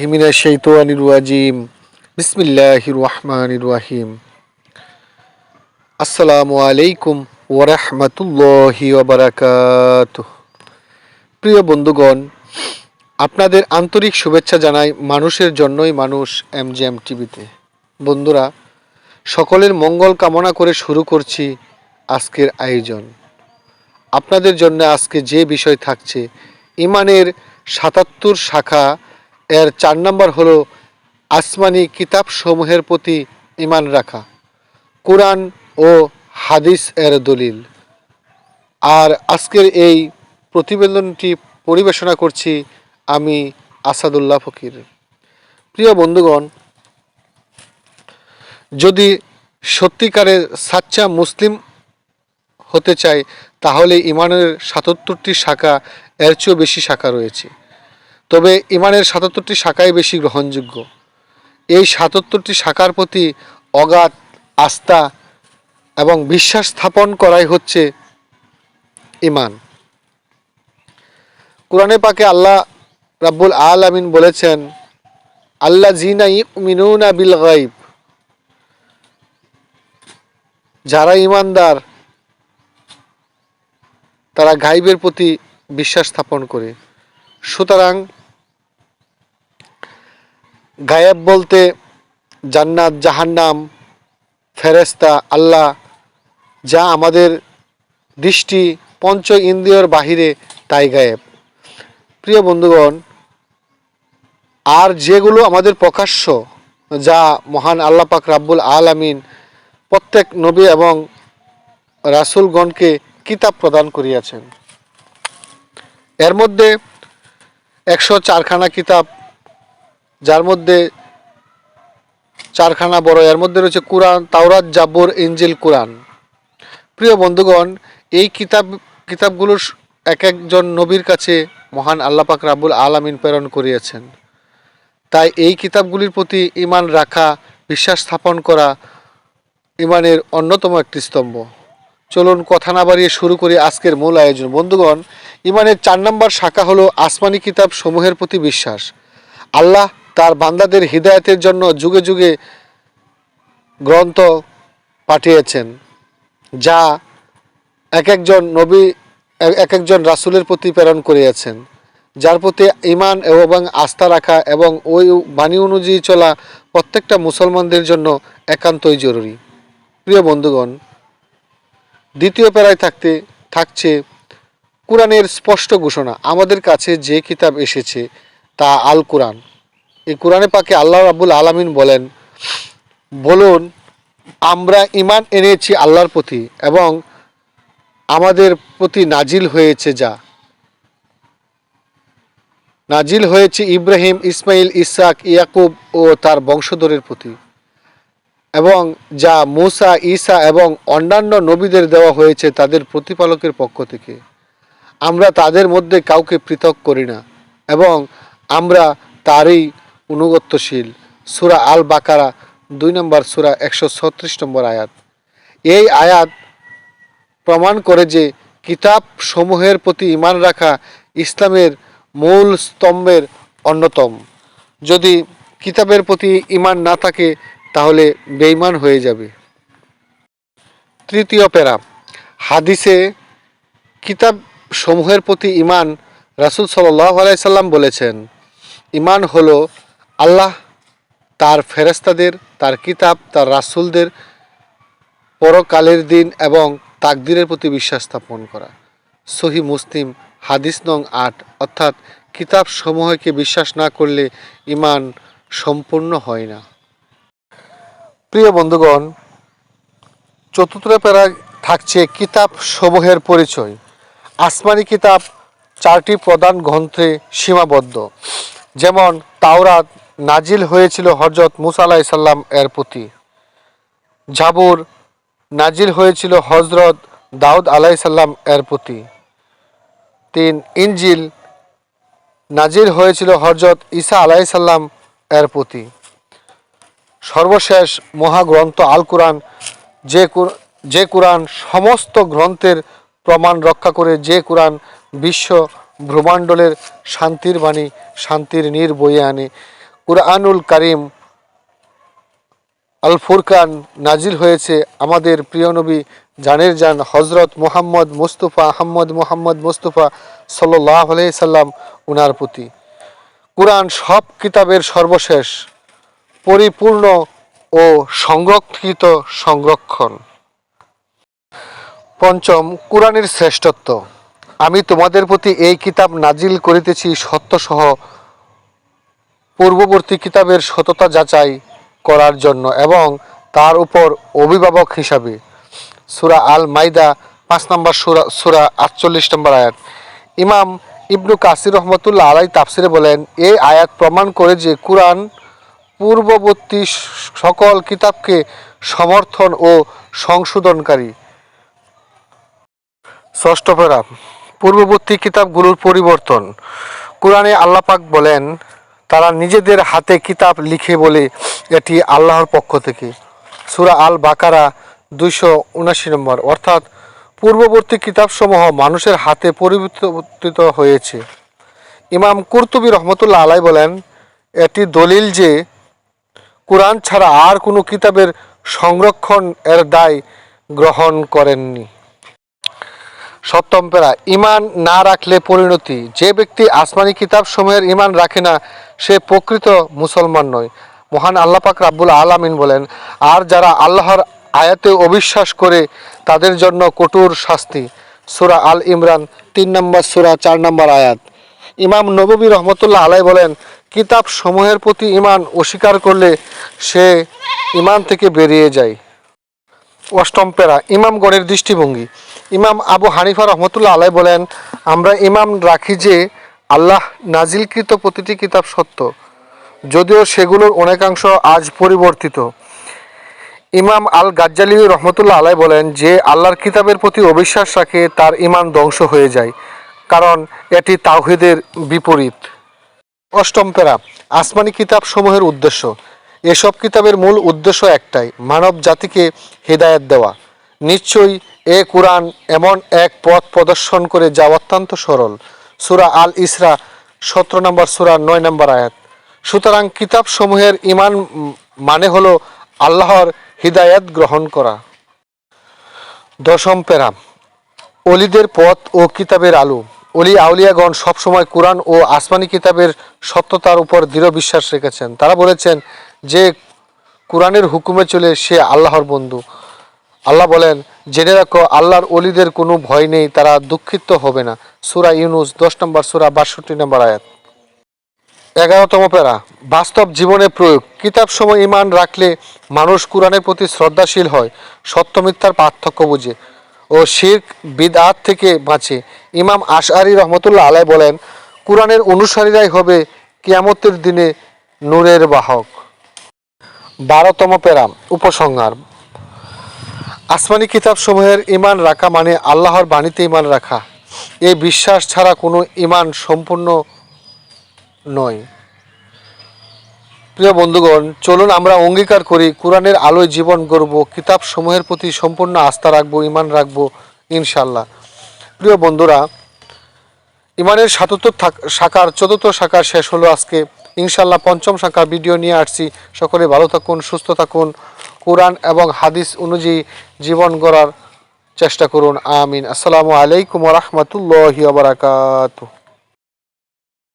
হিমিনা আসসালামু আলাইকুম প্রিয় বন্ধুগণ, আপনাদের আন্তরিক শুভেচ্ছা জানাই মানুষের জন্যই মানুষ এম জি এম টিভিতে। বন্ধুরা, সকলের মঙ্গল কামনা করে শুরু করছি আজকের আয়োজন। আপনাদের জন্য আজকে যে বিষয় থাকছে, ইমানের সাতাত্তর শাখা এর চার নম্বর হলো আসমানি কিতাব সমূহের প্রতি ইমান রাখা। কোরআন ও হাদিস এর দলিল। আর আজকের এই প্রতিবেদনটি পরিবেশনা করছি আমি আসাদুল্লাহ ফকির। প্রিয় বন্ধুগণ, যদি সত্যিকারের সাচ্চা মুসলিম হতে চাই, তাহলে ইমানের সাতাত্তরটি শাখা এর চেয়েও বেশি শাখা রয়েছে। তবে ইমানের সাতাত্তরটি শাখাই বেশি গ্রহণযোগ্য। এই সাতাত্তরটি শাখার প্রতি অগাধ আস্থা এবং বিশ্বাস স্থাপন করাই হচ্ছে ইমান। কোরআনে পাকে আল্লাহ রাব্বুল আল আমিন বলেছেন আল্লাহ জিনা মিনুনা বিল গাইব যারা ইমানদার, তারা গাইবের প্রতি বিশ্বাস স্থাপন করে। সুতরাং গায়েব বলতে জান্নাত, জাহান্নাম ফেরেস্তা আল্লাহ, যা আমাদের দৃষ্টি পঞ্চ ইন্দ্রিয়র বাহিরে, তাই গায়েব। প্রিয় বন্ধুগণ, আর যেগুলো আমাদের প্রকাশ্য, যা মহান আল্লাহ পাক রাব্বুল আলামিন প্রত্যেক নবী এবং রাসূলগণকে কিতাব প্রদান করিয়াছেন। এর মধ্যে একশো চারখানা কিতাব যার মধ্যে চারখানা বড়, এর মধ্যে রয়েছে কোরআন, তাওরাত জাবর ইঞ্জিল কোরআন। প্রিয় বন্ধুগণ, এই কিতাব, কিতাবগুলো এক একজন নবীর কাছে মহান আল্লাহ পাক রাব্বুল আলামিন প্রেরণ করিয়েছেন। তাই এই কিতাবগুলির প্রতি ইমান রাখা, বিশ্বাস স্থাপন করা ইমানের অন্যতম একটি স্তম্ভ। চলুন কথা না বাড়িয়ে শুরু করি আজকের মূল আয়োজন। বন্ধুগণ ইমানের চার নম্বর শাখা হলো আসমানি কিতাব সমূহের প্রতি বিশ্বাস। আল্লাহ তার বান্দাদের হৃদায়তের জন্য যুগে যুগে গ্রন্থ পাঠিয়েছেন, যা এক একজন নবী, এক একজন রাসূলের প্রতি প্রেরণ করিয়াছেন, যার প্রতি ইমান এবং আস্থা রাখা এবং ওই বাণী অনুযায়ী চলা প্রত্যেকটা মুসলমানদের জন্য একান্তই জরুরি। প্রিয় বন্ধুগণ, দ্বিতীয় প্যারায় থাকতে, থাকছে কোরআনের স্পষ্ট ঘোষণা। আমাদের কাছে যে কিতাব এসেছে তা আল কোরআন এই কোরআনে পাকে আল্লাহ রাবুল আলামিন বলেন, বলুন, আমরা ইমান এনেছি আল্লাহর প্রতি এবং আমাদের প্রতি নাজিল হয়েছে যা? নাজিল হয়েছে ইব্রাহিম, ইসমাইল ইসাক ইয়াকুব ও তার বংশধরের প্রতি এবং যা মুসা, ঈসা এবং অন্যান্য নবীদের দেওয়া হয়েছে তাদের প্রতিপালকের পক্ষ থেকে। আমরা তাদের মধ্যে কাউকে পৃথক করি না এবং আমরা তারই অনুগত্যশীল। সুরা আল বাকারা দুই নম্বর সুরা, একশো ছত্রিশ নম্বর আয়াত। এই আয়াত প্রমাণ করে যে কিতাব সমূহের প্রতি ইমান রাখা ইসলামের মূল স্তম্ভের অন্যতম। যদি কিতাবের প্রতি ইমান না থাকে, তাহলে বেইমান হয়ে যাবে। তৃতীয় প্যারা, হাদিসে কিতাব সমূহের প্রতি ইমান রাসুল সাল্লাহ আলাইসাল্লাম বলেছেন ইমান হলো আল্লাহ তার ফেরেস্তাদের তার কিতাব, তার রাসুলদের পরকালের দিন এবং তাকদিরের প্রতি বিশ্বাস স্থাপন করা। সহি মুসলিম, হাদিস নং আট, অর্থাৎ কিতাব সমূহকে বিশ্বাস না করলে ইমান সম্পূর্ণ হয় না। প্রিয় বন্ধুগণ, চতুর্থ প্যারায় থাকছে কিতাব সমূহের পরিচয়। আসমানি কিতাব চারটি প্রধান গ্রন্থে সীমাবদ্ধ। যেমন তাওরাত নাজিল হয়েছিল হজরত মুসা আলাহি সাল্লাম এর প্রতি। জাবুর নাজিল হয়েছিল হজরত দাউদ আলাহি সাল্লাম এর প্রতি। তিন ইঞ্জিল নাজিল হয়েছিল হজরত ঈসা আলাহি সাল্লাম এর প্রতি। সর্বশেষ মহাগ্রন্থ আল কোরআন, যে যে কোরআন সমস্ত গ্রন্থের প্রমাণ রক্ষা করে, যে কোরআন বিশ্ব ভ্রমাণ্ডলের শান্তির বাণী, শান্তির নীর বয়ে আনে কুরআনুল করিম আল ফুরকান নাজিল হয়েছে আমাদের প্রিয় নবী জানের জান হজরত মোহাম্মদ মুস্তফা আহম্মদ মোহাম্মদ মুস্তফা সাল্লাহ সাল্লাম উনার প্রতি। কোরআন সব কিতাবের সর্বশেষ, পরিপূর্ণ ও সংরক্ষিত সংরক্ষণ। পঞ্চম, কোরআনের শ্রেষ্ঠত্ব। আমি তোমাদের প্রতি এই কিতাব নাজিল করিতেছি সত্যসহ পূর্ববর্তী কিতাবের সততা যাচাই করার জন্য এবং তার উপর অভিভাবক হিসাবে। সুরা আল মাইদা পাঁচ নম্বর সুরা সুরা আটচল্লিশ নম্বর আয়াত। ইমাম ইবনু কাসির রহমতুল্লাহ আলাই তাফসিরে বলেন, এই আয়াত প্রমাণ করে যে কোরআন পূর্ববর্তী সকল কিতাবকে সমর্থন ও সংশোধনকারী। ষষ্ঠ পেরা পূর্ববর্তী কিতাবগুলোর পরিবর্তন। কোরআনে আল্লাপাক বলেন তারা নিজেদের হাতে কিতাব লিখে বলে এটি আল্লাহর পক্ষ থেকে। সুরা আল বাকারা দুইশো উনাশি নম্বর, অর্থাৎ পূর্ববর্তী কিতাবসমূহ মানুষের হাতে পরিবর্তিত হয়েছে। ইমাম কুরতুবী রহমতুল্লাহ আলাই বলেন, এটি দলিল যে কোরআন ছাড়া আর কোনো কিতাবের সংরক্ষণ এর দায় গ্রহণ করেননি। সপ্তম পেরা ইমান না রাখলে পরিণতি। যে ব্যক্তি আসমানি কিতাব সময়ের ইমান রাখে না, সে প্রকৃত মুসলমান নয়। মহান আল্লাপাক রাব্বুল আলামিন বলেন, আর যারা আল্লাহর আয়াতে অবিশ্বাস করে, তাদের জন্য কঠোর শাস্তি। সুরা আল ইমরান, তিন নম্বর সুরা, চার নম্বর আয়াত। ইমাম নববী রহমতুল্লাহ আলাই বলেন, কিতাব সমূহের প্রতি ইমান অস্বীকার করলে সে ইমান থেকে বেরিয়ে যায়। অষ্টম পেরা ইমাম ইমামগণের দৃষ্টিভঙ্গি। ইমাম আবু হানিফা রহমতুল্লাহ আলাই বলেন, আমরা ইমাম রাখি যে আল্লাহ নাজিলকৃত প্রতিটি কিতাব সত্য, যদিও সেগুলোর অনেকাংশ আজ পরিবর্তিত। ইমাম আল গাজ্জালি রহমতুল্লাহ আলাই বলেন যে, আল্লাহর কিতাবের প্রতি অবিশ্বাস রাখে তার ইমান ধ্বংস হয়ে যায়, কারণ এটি তাওহিদের বিপরীত। অষ্টম পেরা আসমানি কিতাব সমূহের উদ্দেশ্য। এসব কিতাবের মূল উদ্দেশ্য একটাই, মানব জাতিকে হেদায়ত দেওয়া। নিশ্চয়ই এ কোরআন এমন এক পথ প্রদর্শন করে যা অত্যন্ত সরল। সুরা আল ইসরা, সতেরো নম্বর সুরা, নয় নম্বর আয়াত। সুতরাং কিতাব সমূহের ইমান মানে হলো আল্লাহর হৃদায়ত গ্রহণ করা। দশম পেরা অলিদের পথ ও কিতাবের আলো। অলি আউলিয়াগণ সবসময় কোরআন ও আসমানি কিতাবের সত্যতার উপর দৃঢ় বিশ্বাস রেখেছেন। তারা বলেছেন যে কোরআনের হুকুমে চলে সে আল্লাহর বন্ধু। আল্লাহ বলেন, জেনে রাখো, আল্লাহর অলিদের কোনো ভয় নেই, তারা দুঃখিত হবে না। সুরা ইউনুস, দশ নম্বর সুরা, বাষট্টি নম্বর আয়াত। এগারোতম প্যারা, বাস্তব জীবনে প্রয়োগ। কিতাব সময় ইমান রাখলে মানুষ কোরআনের প্রতি শ্রদ্ধাশীল হয়, সত্য মিথ্যার পার্থক্য বুঝে ও শির্ক, বিদআত থেকে বাঁচে। ইমাম আশআরি রহমতুল্লাহ আলাই বলেন, কোরআনের অনুসারীরাই হবে কিয়ামতের দিনে নূরের বাহক। বারোতম প্যারা, উপসংহার। আসমানি কিতাব সমূহের ইমান রাখা মানে আল্লাহর বাণীতে ইমান রাখা। এই বিশ্বাস ছাড়া কোনো ইমান সম্পূর্ণ নয়। প্রিয় বন্ধুগণ, চলুন আমরা অঙ্গীকার করি, কোরআনের আলোয় জীবন গড়ব কিতাব সমূহের প্রতি সম্পূর্ণ আস্থা রাখব ইমান রাখব ইনশাল্লাহ প্রিয় বন্ধুরা ইমানের সাতাত্তর শাখার চতুর্থ শাখার শেষ হলো আজকে। ইনশাল্লাহ পঞ্চম শাখার ভিডিও নিয়ে আসছি। সকলে ভালো থাকুন, সুস্থ থাকুন। কোরআন এবং হাদিস অনুযায়ী জীবন গড়ার চেষ্টা করুন আমিন। আসসালামু আলাইকুম রহমতুল্লাহ বারাকাতুহ।